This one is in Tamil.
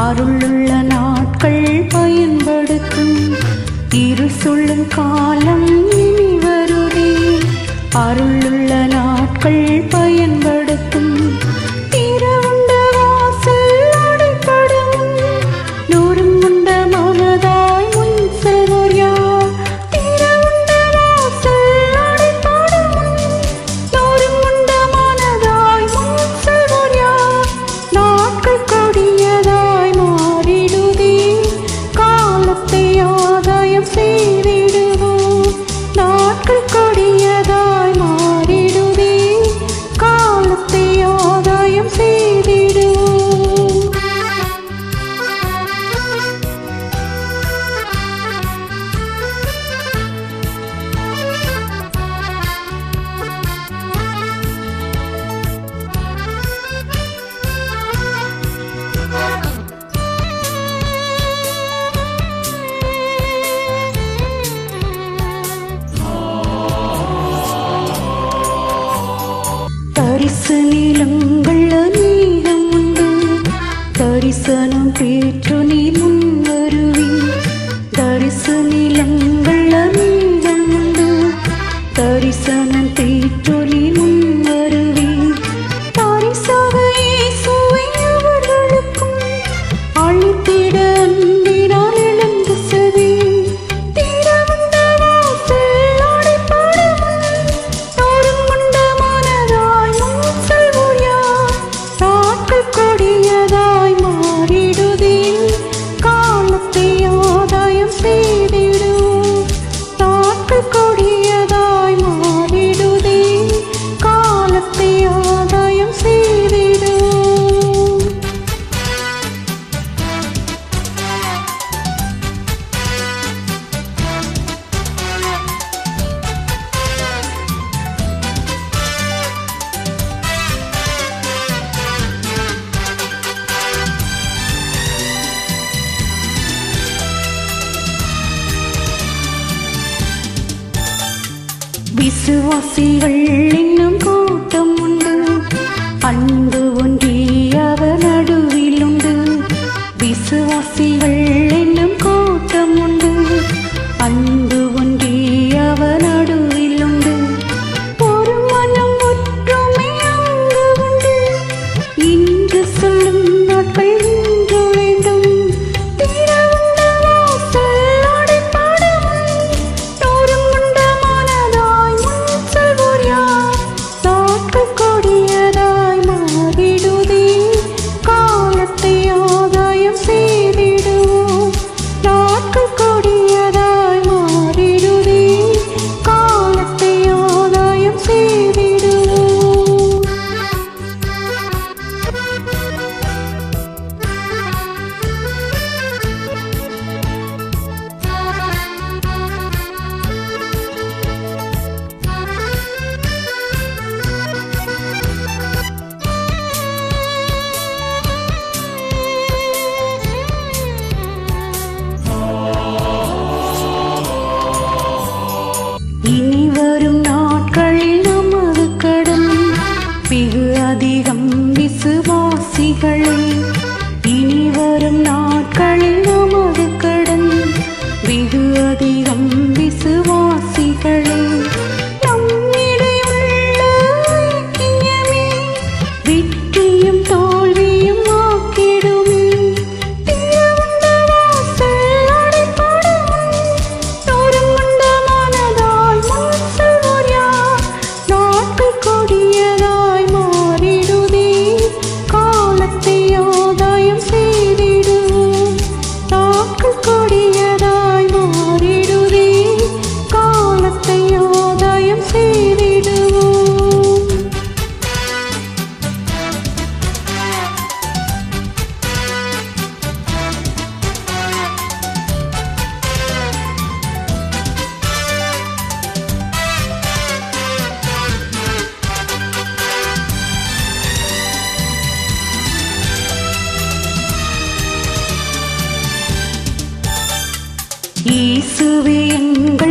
அருளுள்ள நாட்கள் பயன்படுத்தும். இரு சொல்லும் காலம் இனி வருதே. அருளுள்ள நாட்கள் பயன்படுத்தும். தரிசு நீளங்குள்ள நீளம் உண்டு தரிசனம் பேற்று நீ முன்வருவி தரிசு நீளங்குள்ள நீளம் உண்டு தரிசனம் விசுவாசிகள் இன்னும் கூட்டம் உண்டு. அன்பு ஒன்றி அவர் நடுவில் உண்டு விசுவாசிகள் கிளைகளை இயேசுவே எங்கள்